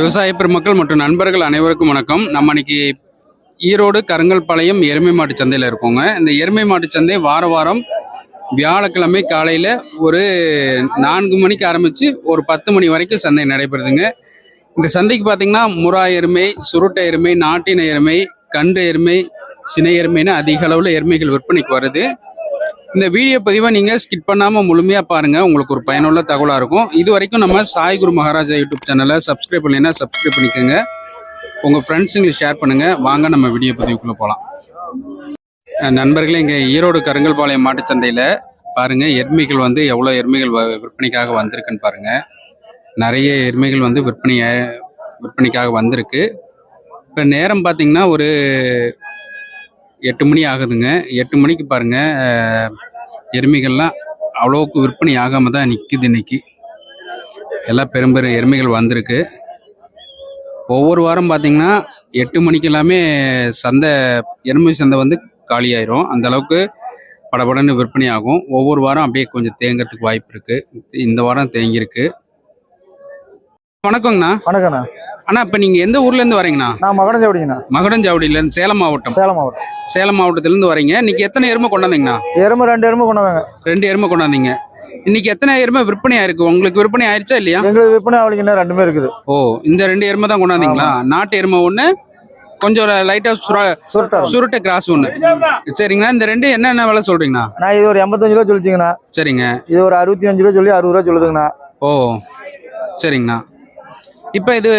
விவசாய பெருமக்கள் மற்றும் நண்பர்கள் அனைவருக்கும் வணக்கம். நம்ம இன்னைக்கு ஈரோடு கருங்கல்பாளையம் எருமை மாட்டு சந்தையில் இருக்கோங்க. இந்த எருமை மாட்டு சந்தை வார வாரம் வியாழக்கிழமை காலையில் ஒரு நான்கு மணிக்கு ஆரம்பித்து ஒரு பத்து மணி வரைக்கும் சந்தை நடைபெறுதுங்க. இந்த சந்தைக்கு பார்த்தீங்கன்னா முறா எருமை சுருட்டை எருமை நாட்டின எருமை கன்று எருமை சினை எருமைன்னு அதிக அளவில் எருமைகள் விற்பனைக்கு வருது. இந்த வீடியோ பதிவை நீங்கள் ஸ்கிப் பண்ணாமல் முழுமையாக பாருங்கள் உங்களுக்கு ஒரு பயனுள்ள தகவலாக இருக்கும். இது வரைக்கும் நம்ம சாய் குரு மகாராஜா யூடியூப் சேனலை சப்ஸ்கிரைப் பண்ணலைன்னா சப்ஸ்கிரைப் பண்ணிக்கோங்க. உங்கள் ஃப்ரெண்ட்ஸுங்களுக்கு ஷேர் பண்ணுங்கள் வாங்க நம்ம வீடியோ பதிவுக்குள்ளே போகலாம் நண்பர்களே இங்கே ஈரோடு கருங்கல்பாளையம் மாட்டுச்சந்தையில் பாருங்கள் எருமைகள் வந்து எவ்வளோ எருமைகள் வ- விற்பனைக்காக வந்திருக்குன்னு பாருங்கள் நிறைய எருமைகள் வந்து விற்பனை விற்பனைக்காக வந்திருக்கு. இப்போ நேரம் பார்த்தீங்கன்னா ஒரு எட்டு மணி ஆகுதுங்க. எட்டு மணிக்கு பாருங்கள் எருமைகள்லாம் அவ்வளோக்கு விற்பனை ஆகாமல் தான் நிற்கிது இன்னைக்கு. எல்லாம் பெரும்பெரும் எருமைகள் வந்திருக்கு. ஒவ்வொரு வாரம் பார்த்தீங்கன்னா எட்டு மணிக்கு எல்லாமே சந்தை எருமை சந்தை வந்து காலியாயிரும். அந்தளவுக்கு படபடன்னு விற்பனை ஆகும். ஒவ்வொரு வாரம் அப்படியே கொஞ்சம் தேங்கிறதுக்கு வாய்ப்பு இருக்குது இந்த வாரம் தேங்கியிருக்கு. வணக்கங்கண்ணா வணக்கண்ணா அண்ணா இப்போ நீங்கள் எந்த ஊர்லேருந்து வரீங்கண்ணா? நான் மகடஞ்சவடிங்கண்ணா மகுடஞ்சாவடியிலேருந்து சேலம் மாவட்டம். சேலம் மாவட்டம். சேலம் மாவட்டத்திலேருந்து வரீங்க. இன்னைக்கு எத்தனை எருமை கொண்டாந்தீங்கண்ணா? எருமை ரெண்டு எருமை கொண்டாங்க ரெண்டு எருமை கொண்டாந்தீங்க. இன்னைக்கு எத்தனை எருமை விற்பனை ஆயிருக்கு? உங்களுக்கு விற்பனை ஆயிருச்சா இல்லையா? எங்களுக்கு விற்பனை அவளுக்கு ரெண்டுமே இருக்குது. ஓ இந்த ரெண்டு எருமை தான் கொண்டாந்தீங்களா? நாட்டு எருமை ஒன்று கொஞ்சம் லைட்டா சுர சுருட்டா சுருட்டை கிராஸ் ஒன்று சரிங்கண்ணா இந்த ரெண்டு என்னென்ன விலை சொல்றீங்கண்ணா? நான் இது ஒரு எண்பத்தஞ்சு ரூபா சொல்லிச்சிங்கண்ணா. சரிங்க. இது ஒரு அறுபத்தி அஞ்சு ரூபா சொல்லி அறுபது ரூபா சொல்லுதுங்கண்ணா. ஓ சரிங்கண்ணா. இப்போ இது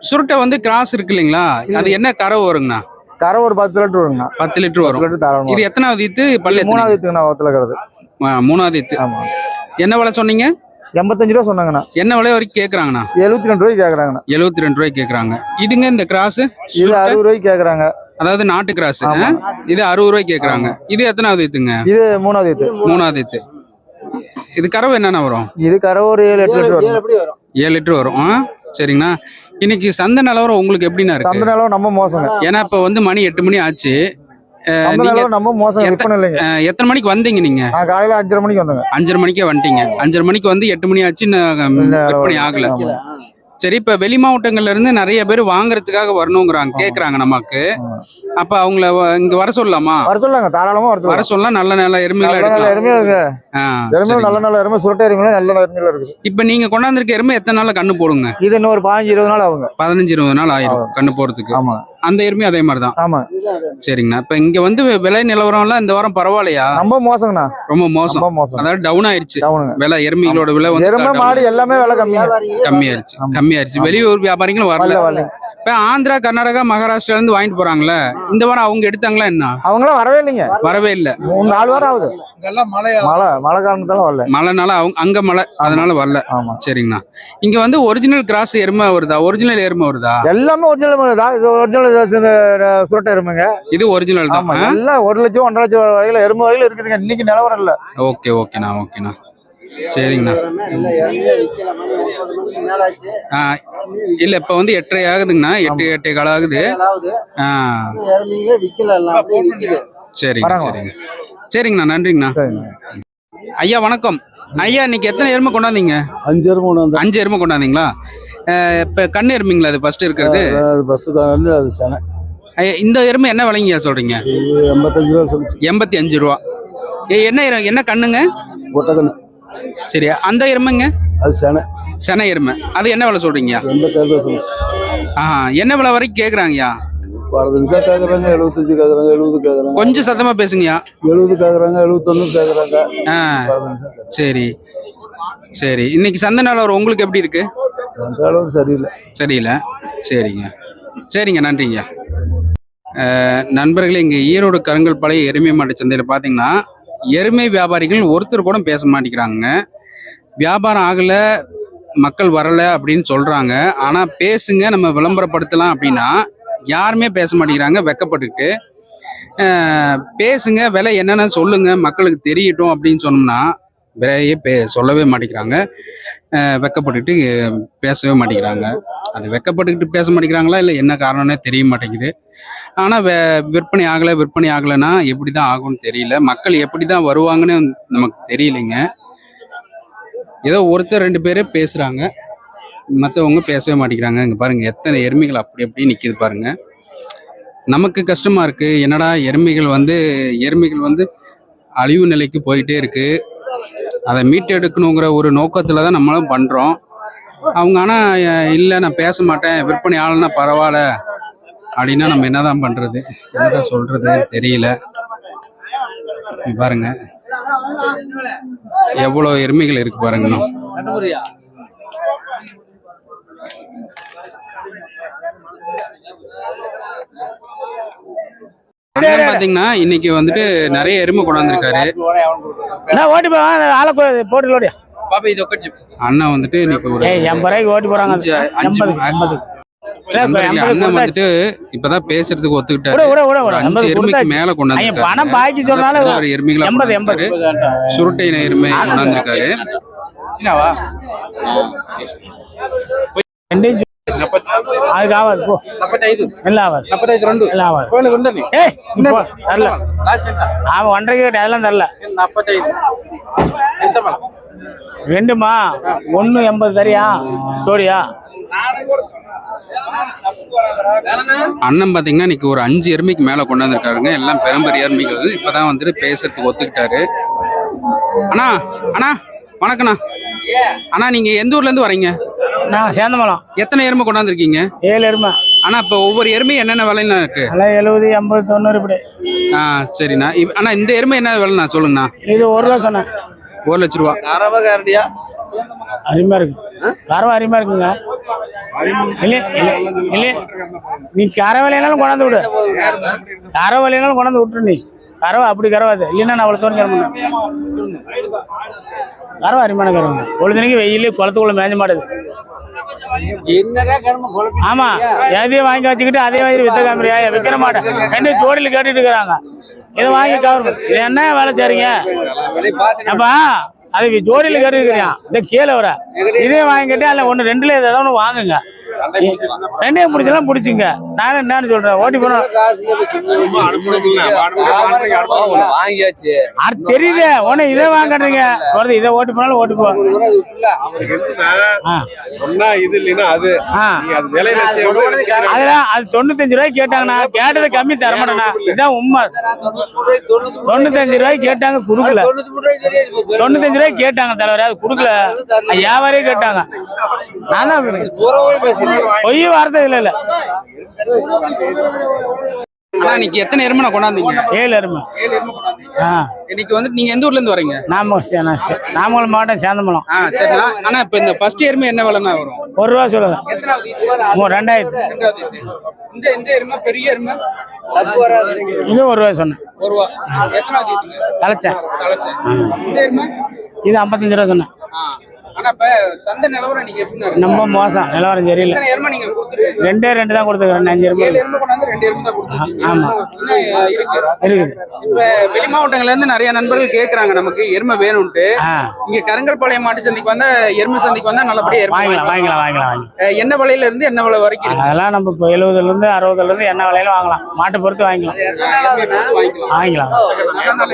சுருட்டை வந்து கிராஸ் இருக்கு இல்லைங்களா? அது என்ன கறவு வருங்கண்ணா கரை ஒரு பத்து லிட்டர் வருங்கண்ணா. பத்து லிட்டர் வரும். லிட்டர் தரணும் இது எத்தனாவது ஈத்து பல்லு? மூணாவது வித்துங்கண்ணா ஒத்துல இருக்கிறது. ஆ, மூணாவது ஈத்து. ஆமா. என்ன விலை சொன்னீங்க? எண்பத்தஞ்சு ரூபா சொன்னாங்கண்ணா. என்ன விலை வரைக்கும் கேட்குறாங்கண்ணா எழுபத்தி ரெண்டு ரூபாய்க்கு கேக்குறாங்கண்ணா. எழுபத்தி ரெண்டு ரூபாய்க்கு கேட்குறாங்க இதுங்க இந்த கிராஸ் இது அறுபது ரூபாய்க்கு கேக்குறாங்க. அதாவது நாட்டு கிராஸ். இது அறுபது ரூபாய்க்கு கேட்குறாங்க இது எத்தனாவது ஈத்துங்க? இது மூணாவது வித்து மூணாவது ஈத்து. இது கறவை என்னென்ன வரும்? இது கரை ஒரு ஏழு எட்டு லிட்டர் வரும்? ஏழு லிட்டர் வரும் ஆ? சரிங்கண்ணா இன்னைக்கு சந்தை நிலவரம் உங்களுக்கு சந்த இருக்கு? நிலம் நம்ம மோசங்க. ஏன்னா இப்போ வந்து மணி எட்டு மணி ஆச்சு. சந்த நம்ம மோசம் எத்தனை மணிக்கு வந்தீங்க நீங்க? காலையில அஞ்சரை மணிக்கு வந்தேங்க. அஞ்சரை மணிக்கே வந்துட்டீங்க. அஞ்சரை மணிக்கு வந்து எட்டு மணி ஆச்சு விற்பனை ஆகல. சரி இப்ப வெளி மாவட்டங்கள்ல இருந்து நிறைய பேர் வாங்குறதுக்காக வரணுங்கிறாங்க கேக்குறாங்க நமக்கு. அப்ப அவங்கள இங்க வர சொல்லலாமா? வர சொல்லாங்க தாராளமா வர வர சொல்லலாம். நல்ல நல்ல எருமைகளை நல்ல நல்ல எடுக்கலாம். எருமை இருக்கு எருமை. நல்ல நல்ல எருமை சுருட்டை எருமை நல்ல எருமையில இருக்குது. இப்ப நீங்க கொண்டாந்துருக்க எருமை எத்தனை நாள்ல கண்ணு போடுங்க? இது இன்னும் ஒரு பதினஞ்சு இருபது நாள் ஆகுங்க. பதினஞ்சு இருபது நாள் ஆயிரும் கண்ணு போறதுக்கு ஆமா. அந்த எருமையும் அதே மாதிரிதான் ஆமா. சரிங்கண்ணா. இப்ப இங்க வந்து விலை நிலவரம் எல்லாம் இந்த வாரம் பரவாயில்லையா? ரொம்ப மோசங்கண்ணா. ரொம்ப மோசம். மோசம். அதாவது டவுன் ஆயிருச்சு. விலை எருமைகளோட விலை வந்து எருமை மாடு எல்லாமே விலை கம்மிங்க. கம்மியாயிருச்சு. ஆமா. கம்மியாயிருச்சு வெளியூர் வியாபாரிகளும் வரல. வரல இப்ப ஆந்திரா கர்நாடகா மகாராஷ்டிரால இருந்து வாங்கிட்டு போறாங்கல்ல இந்த வாரம் அவங்க எடுத்தாங்களா என்ன? அவங்களாம் வரவே இல்லைங்க. வரவே இல்ல. மூணு நாலு வாரம் ஆகுது. மழை மழை காரணத்தால வரல. மழைனால அவங்க அங்க மழை அதனால வரல. ஆமா. சரிங்கண்ணா. இங்க வந்து ஒரிஜினல் கிராஸ் எருமை வருதா? ஒரிஜினல் எருமை வருதா? எல்லாமே ஒரிஜினல் தான் இது ஒரிஜினல் சுருட்டை எருமைங்க. இது ஒரிஜினல் தான். எல்லாம் ஒரு லட்சம் ஒன்றரை லட்சம் வரையில எருமை வரையில இருக்குதுங்க. இன்னைக்கு நிலவரம் இல்ல. ஓகே ஓகேண்ணா ஓகேண்ணா. சரிங்கண்ணா. ஆ, இல்ல இப்ப வந்து எட்டரை ஆகுதுங்கண்ணா. எட்டு எட்டே கால் ஆகுது. ஆ. சரிங்க. சரிங்க. சரிங்கண்ணா நன்றிங்கண்ணா. ஐயா வணக்கம். ஐயா இன்னைக்கு எத்தனை எருமை கொண்டாந்தீங்க? அஞ்சு எருமை கொண்டு வந்தேன் அஞ்சு எருமை கொண்டாந்தீங்களா? இப்ப கண்ணு எருமைங்களா அது ஃபர்ஸ்ட் இருக்கிறது? அது பஸ்ஸுக்கு வந்து அது செனை. ஐயா, இந்த எருமை என்ன விலைங்கய்யா சொல்றீங்க? எண்பத்தஞ்சு ரூபா எண்பத்தி அஞ்சு ரூபா. ஏ, என்ன என்ன கண்ணுங்க? ஒட்டக்கண்ணு சரி அந்த எருமைங்க? அது செனை. சென எருமை. அது என்ன விலை சொல்றீங்க? ஆஹா என்ன விலை வரைக்கும் கேக்குறாங்கய்யா? பத்து நிமிஷம் கேட்குறாங்க எழுபத்தஞ்சு கேட்குறாங்க எழுபது கேட்குறாங்க கொஞ்சம் சத்தமா பேசுங்கய்யா. எழுபது கேட்குறாங்க எழுபத்தொன்னு கேட்குறாங்க ஆ சரி சரி. இன்னைக்கு சந்தை நிலவரம் உங்களுக்கு எப்படி இருக்கு? அந்த அளவு சரியில்லை. சரியில்லை. சரிங்க. சரிங்க நன்றிங்க. நண்பர்களே இங்கே ஈரோடு கருங்கல் பழைய எருமை மாட்டு சந்தையில் பார்த்தீங்கன்னா எருமை வியாபாரிகள் ஒருத்தர் கூட பேச மாட்டேங்கிறாங்க. வியாபாரம் ஆகலை மக்கள் வரலை அப்படின்னு சொல்கிறாங்க ஆனால் பேசுங்க நம்ம விளம்பரப்படுத்தலாம் அப்படின்னா யாருமே பேச மாட்டேங்கிறாங்க வெக்கப்பட்டுக்கிட்டு. பேசுங்க விலை என்னென்னு சொல்லுங்கள் மக்களுக்கு தெரியட்டும் அப்படின்னு சொன்னோம்னா விரையே பே சொல்லவே மாட்டேங்கிறாங்க. வெக்கப்பட்டுக்கிட்டு பேசவே மாட்டேங்கிறாங்க. அது வெக்கப்பட்டுக்கிட்டு பேச மாட்டேங்கிறாங்களா? இல்லை என்ன காரணம்னே தெரிய மாட்டேங்குது. ஆனால் வே விற்பனை ஆகலை விற்பனை ஆகலைன்னா எப்படி தான் ஆகும்னு தெரியல. மக்கள் எப்படி தான் வருவாங்கன்னு நமக்கு தெரியலைங்க. ஏதோ ஒருத்தர் ரெண்டு பேரே பேசுகிறாங்க மற்றவங்க பேசவே மாட்டேங்கிறாங்க. இங்கே பாருங்கள் எத்தனை எருமைகள் அப்படி அப்படி நிற்கிது பாருங்க. நமக்கு கஷ்டமாக இருக்குது என்னடா எருமைகள் வந்து எருமைகள் வந்து அழிவு நிலைக்கு போயிட்டே இருக்குது அதை மீட்டெடுக்கணுங்கிற ஒரு நோக்கத்தில் தான் நம்மளும் பண்ணுறோம் அவங்க ஆனால் இல்லை நான் பேச மாட்டேன். விற்பனை ஆளுனா பரவாயில்ல. அப்படின்னா நம்ம என்னதான் பண்ணுறது என்னதான் சொல்றது? தெரியல. பாருங்க. எவ்வளோ எருமைகள் இருக்கு பாருங்க. அண்ணன் பாத்தீங்கன்னா இன்னைக்கு வந்துட்டு நிறைய எருமை கொண்டாந்துருக்காரு ஓட்டி போவாங்க ஆளை போட்டு ஓடி அண்ணன் வந்துட்டு இன்னைக்கு ஒரு எண்பது ரூபாய்க்கு ஓட்டி போறாங்க. அண்ணன். வந்துட்டு இப்பதான் பேசுறதுக்கு ஒத்துக்கிட்டாரு. அஞ்சு எருமைக்கு மேல ஐயா, பணம் பாக்கி சொன்னாலும் ஒரு எருமைகளா கொண்டாந்துருக்காரு சுருட்டை எருமை கொண்டாந்துருக்காரு அதுக்கு ஆகாது போ. எல்லாம் ஆகாது எல்லாம் ஆகாது ஏய் நீ போ, தரல. அவன் ஒன்றரை கேட்டு அதெல்லாம் தரல. ரெண்டுமா? ஒண்ணு எண்பது தரியா? சோடியா அண்ணன் பாத்தீங்கன்னா இன்னைக்கு ஒரு அஞ்சு எருமைக்கு மேல கொண்டாந்துருக்காருங்க எல்லாம் பெரும்பெரிய எருமைகள். இப்பதான் வந்துட்டு பேசுறதுக்கு ஒத்துக்கிட்டாரு. அண்ணா அண்ணா வணக்கண்ணா. அண்ணா நீங்க எந்த ஊர்ல இருந்து வரீங்க? நான் சேந்தமலம். எத்தனை எருமை கொண்டாந்துருக்கீங்க? ஏழு எருமை. ஆனா இப்போ ஒவ்வொரு எருமையும் என்னென்ன விலைன்னா இருக்கு? அதெல்லாம் எழுபது எண்பது தொண்ணூறு இப்படி. ஆ சரிண்ணா. இப்- அண்ணா இந்த எருமை என்ன விலைண்ணா சொல்லுங்கண்ணா. இது ஒரு ரூபா சொன்னேன். ஒரு லட்ச ரூபா. அருமையா இருக்கு. கறவை அருமையா இருக்குங்க. இல்ல இல்ல இல்ல நீ கறவையினாலும் கொண்டாந்து விடு. கறவையினாலும் கொண்டாந்து விட்டுரு நீ. கறவை அப்படி கறவாது இல்லைன்னா நான் அவ்வளோ தோணி தரமாட்டேன் கறவை அருமையான கறவை பொழுதுனைக்கு வெயிலே குளத்துக்குள்ள மேஞ்ச மாட்டேது. ஆமா எதையும் வாங்கி வச்சுக்கிட்டு அதே மாதிரி வித்த காமிரியா விற்கிற மாட்டேன். ரெண்டு ஜோடியில் கேட்டுட்டு இருக்கிறாங்க. இதை வாங்கி கவர் என்ன வேலை செய்றீங்க? அப்பா அது ஜோடியில் கேட்டுருக்கிறியா இந்த கீழே வர. இதே வாங்கிக்கிட்டு அதில் ஒன்று ரெண்டுல ஏதாவது ஒன்று வாங்குங்க. ரெண்டையும் பிடிச்சலாம் பிடிச்சிங்க நானும் என்னன்னு சொல்றேன் ஓட்டி போனோம் வாங்கியாச்சு. அது தெரியுது ஒண்ணு இதை வாங்குறீங்க. இதை ஓட்டி போனாலும் ஓட்டி போ. இது இல்லைன்னா அது. அதெல்லாம் அது தொண்ணூத்தஞ்சு ரூபாய்க்கு கேட்டாங்கண்ணா. கேட்டது கம்மி தர மாட்டேண்ணா. இதான் உண்மை. தொண்ணூத்தஞ்சு ரூபாய்க்கு கேட்டாங்க கொடுக்கல. தொண்ணூத்தஞ்சு ரூபாய்க்கு கேட்டாங்க தலைவர் அது கொடுக்கல. வியாபாரியே கேட்டாங்க. நான் தான் பொய் வார்த்தை இல்ல இல்ல. அண்ணா இன்னைக்கு எத்தனை எருமை நான் கொண்டாந்தீங்க? ஏழு எருமை. இன்னைக்கு வந்துட்டு நீங்க எந்த ஊர்ல இருந்து வரீங்க? நாம நாமக்கல் மாவட்டம் சேந்தமலம். ஆ சரிண்ணா. ஆனா இப்போ இந்த ஃபர்ஸ்ட் எருமை என்ன விலைண்ணா வரும்? ஒரு ரூபா சொல்லுங்க. ரெண்டாயிரத்து. இந்த இந்த எருமை பெரிய எருமை? இது ஒரு ரூபா சொன்னேன். ஒரு ரூபா. தலைச்சேன். இது ஐம்பத்தஞ்சு ரூபா சொன்னேன். ரொம்ப மோசம். நிலவரம் சரியில்லை. ரெண்டே ரெண்டு தான் கொடுத்துக்கிறேன் அஞ்சு எருமை. ஆமா. இருக்குது. வெளி மாவட்டங்கள்ல இருந்து நிறைய நண்பர்கள் கேக்குறாங்க நமக்கு எருமை வேணும்ட்டு இங்க கருங்கல்பாளையம் மாட்டு சந்தைக்கு வந்தா எருமை சந்தைக்கு வந்தா நல்லபடியா வாங்கிக்கலாம் வாங்கிக்கலாம். அஹ் என்ன விலையில இருந்து என்ன விலை வரைக்கும் அதெல்லாம் நம்ம இப்போ எழுபதுல இருந்து அறுபதுல இருந்து என்ன விலையில வாங்கலாம். மாட்டை பொறுத்து வாங்கிக்கலாம்.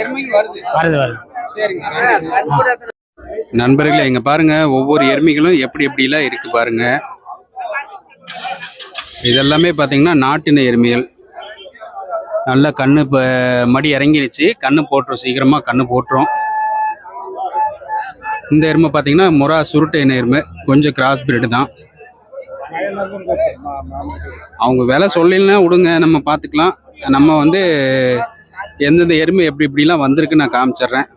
எருமைகள் வருது. வருது வருது. சரிங்க. நண்பர்களே இங்க பாருங்க ஒவ்வொரு எருமைகளும் எப்படி எப்படிலாம் இருக்கு பாருங்க. இதெல்லாமே பார்த்தீங்கன்னா நாட்டின எருமைகள். நல்லா கண்ணு இப்போ மடி இறங்கிடுச்சு கண்ணு போட்டுரும் சீக்கிரமாக கண்ணு போட்டுரும். இந்த எருமை பார்த்தீங்கன்னா முறா சுருட்டை எருமை. கொஞ்சம் கிராஸ் பிரீடு தான். அவங்க விலை சொல்லலைன்னா விடுங்க நம்ம பார்த்துக்கலாம் நம்ம வந்து எந்தெந்த எருமை எப்படி இப்படிலாம் வந்திருக்கு நான் காமிச்சிடுறேன்.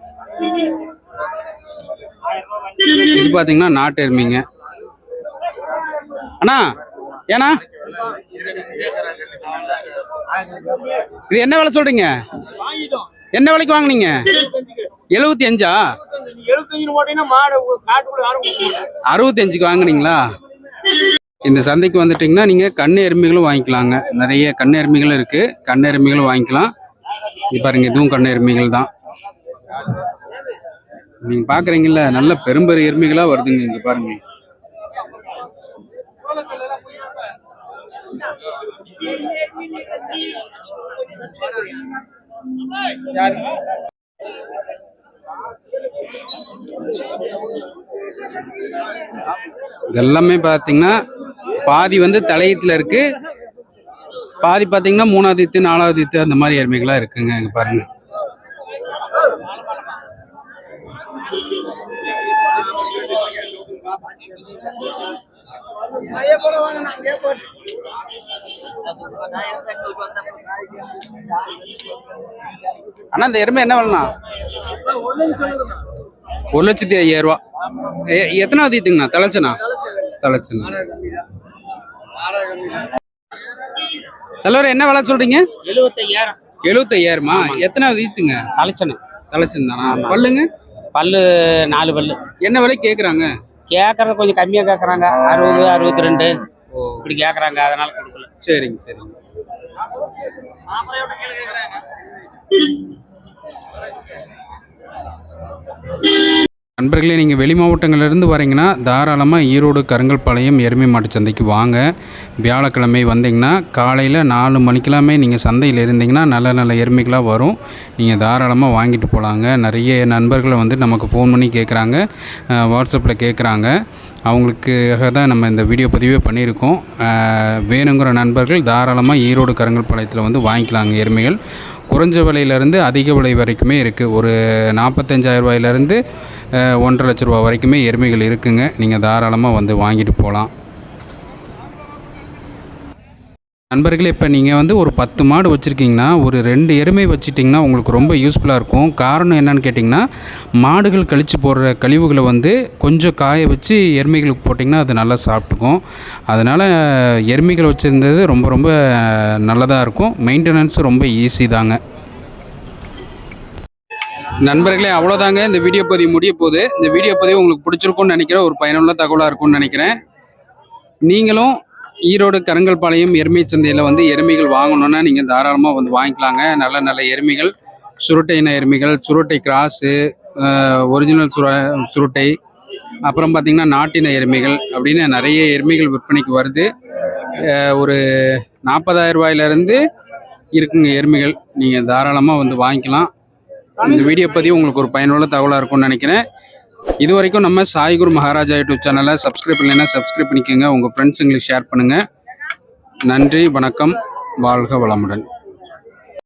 இது பாத்தீங்கன்னா நாட்டு எருமைங்க. அண்ணா ஏண்ணா? இது என்ன விலை சொல்றீங்க? என்ன விலைக்கு வாங்குனீங்க? எழுபத்தி அஞ்சா? அறுபத்தி அஞ்சுக்கு வாங்குனீங்களா? இந்த சந்தைக்கு வந்துட்டீங்கன்னா நீங்க கண்ணு எருமைகளும் வாங்கிக்கலாங்க. நிறைய கண்ணு எருமைகளும் இருக்கு. கண்ணு எருமைகளும் வாங்கிக்கலாம். பாருங்க இதுவும் கண்ணு எருமைகள் தான். நீங்க பாக்குறீங்கல்ல நல்ல பெரும்பெரிய எருமைகளா வருதுங்க இங்க பாருங்க. இதெல்லாமே பார்த்தீங்கன்னா பாதி வந்து தலையத்துல இருக்கு. பாதி பார்த்தீங்கன்னா மூணாவது ஈத்து நாலாவது ஈத்து அந்த மாதிரி எருமைகளாக இருக்குங்க இங்க பாருங்க. அண்ணா இந்த எருமை என்ன வேணும்ண்ணா ஒரு லட்சத்தி ஐயாயிரம் ரூபா. எத்தனாவது ஈத்துங்கண்ணா தலைச்சனா? தலைச்சனா. தலைவர் என்ன விலை சொல்றீங்க? எழுபத்தையாயிரம் எழுபத்தையாயிரமா எத்தனாவது ஈத்துங்க தலைச்சனு. தலைச்சந்தானா பல்லுங்க? பல்லு நாலு பல்லு. என்ன விலை கேக்குறாங்க? கேட்கறது கொஞ்சம் கம்மியா கேட்கறாங்க அறுபது அறுபத்தி ரெண்டு இப்படி கேட்கறாங்க அதனால கொடுக்கல. சரிங்க சரிங்க. நண்பர்களே நீங்கள் வெளி மாவட்டங்கள்லேருந்து வரீங்கன்னா தாராளமாக ஈரோடு கருங்கல்பாளையம் எருமை மாட்டு சந்தைக்கு வாங்க. வியாழக்கிழமை வந்தீங்கன்னா காலையில் நாலு மணிக்கெல்லாமே நீங்கள் சந்தையில் இருந்தீங்கன்னா நல்ல நல்ல எருமைகளாக வரும். நீங்கள் தாராளமாக வாங்கிட்டு போகலாங்க நிறைய நண்பர்களை வந்து நமக்கு ஃபோன் பண்ணி கேட்குறாங்க வாட்ஸ்அப்பில் கேட்குறாங்க அவங்களுக்காக தான் நம்ம இந்த வீடியோ பதிவே பண்ணியிருக்கோம். வேணுங்கிற நண்பர்கள் தாராளமாக ஈரோடு கருங்கல்பாளையத்தில் வந்து வாங்கிக்கலாங்க எருமைகள். குறைஞ்ச விலையிலேருந்து அதிக விலை வரைக்குமே இருக்குது ஒரு நாற்பத்தஞ்சாயிரம் ரூபாயிலேருந்து ஒன்றரை லட்ச ரூபா வரைக்குமே எருமைகள் இருக்குங்க. நீங்கள் தாராளமாக வந்து வாங்கிட்டு போகலாம் நண்பர்களே இப்போ நீங்கள் வந்து ஒரு பத்து மாடு வச்சுருக்கீங்கன்னா ஒரு ரெண்டு எருமை வச்சுட்டிங்கன்னா உங்களுக்கு ரொம்ப யூஸ்ஃபுல்லாக இருக்கும். காரணம் என்னன்னு கேட்டிங்கன்னா மாடுகள் கழித்து போடுற கழிவுகளை வந்து கொஞ்சம் காய வச்சு எருமைகளுக்கு போட்டிங்கன்னா அது நல்லா சாப்பிட்டுக்கும். அதனால் எருமைகள் வச்சுருந்தது ரொம்ப ரொம்ப நல்லதாக இருக்கும். மெயின்டெனன்ஸும் ரொம்ப ஈஸி தாங்க. நண்பர்களே அவ்வளோதாங்க. இந்த வீடியோ பதிவு முடிய போகுது. இந்த வீடியோ பதிவு உங்களுக்கு பிடிச்சிருக்கும்னு நினைக்கிறேன். ஒரு பயனுள்ள தகவலாக இருக்கும்னு நினைக்கிறேன். நீங்களும் ஈரோடு கருங்கல்பாளையம் எருமை சந்தையில் வந்து எருமைகள் வாங்கணுன்னா நீங்கள் தாராளமாக வந்து வாங்கிக்கலாங்க. நல்ல நல்ல எருமைகள் சுருட்டை இன எருமைகள் சுருட்டை கிராஸு ஒரிஜினல் சுர சுருட்டை அப்புறம் பார்த்திங்கன்னா நாட்டின எருமைகள் அப்படின்னு நிறைய எருமைகள் விற்பனைக்கு வருது. ஒரு நாற்பதாயிரம் ரூபாயிலேருந்து இருக்குங்க எருமைகள். நீங்கள் தாராளமாக வந்து வாங்கிக்கலாம். இந்த வீடியோ பதிவு உங்களுக்கு ஒரு பயனுள்ள தகவலாக இருக்கும்னு நினைக்கிறேன். இது வரைக்கும் நம்ம சாய்குரு மகாராஜா யூடியூப் சேனலை சப்ஸ்கிரைப் பண்ணலைன்னா சப்ஸ்கிரைப் பண்ணிக்கோங்க. உங்கள் ஃப்ரெண்ட்ஸுங்களுக்கு ஷேர் பண்ணுங்கள் நன்றி வணக்கம். வாழ்க வளமுடன்.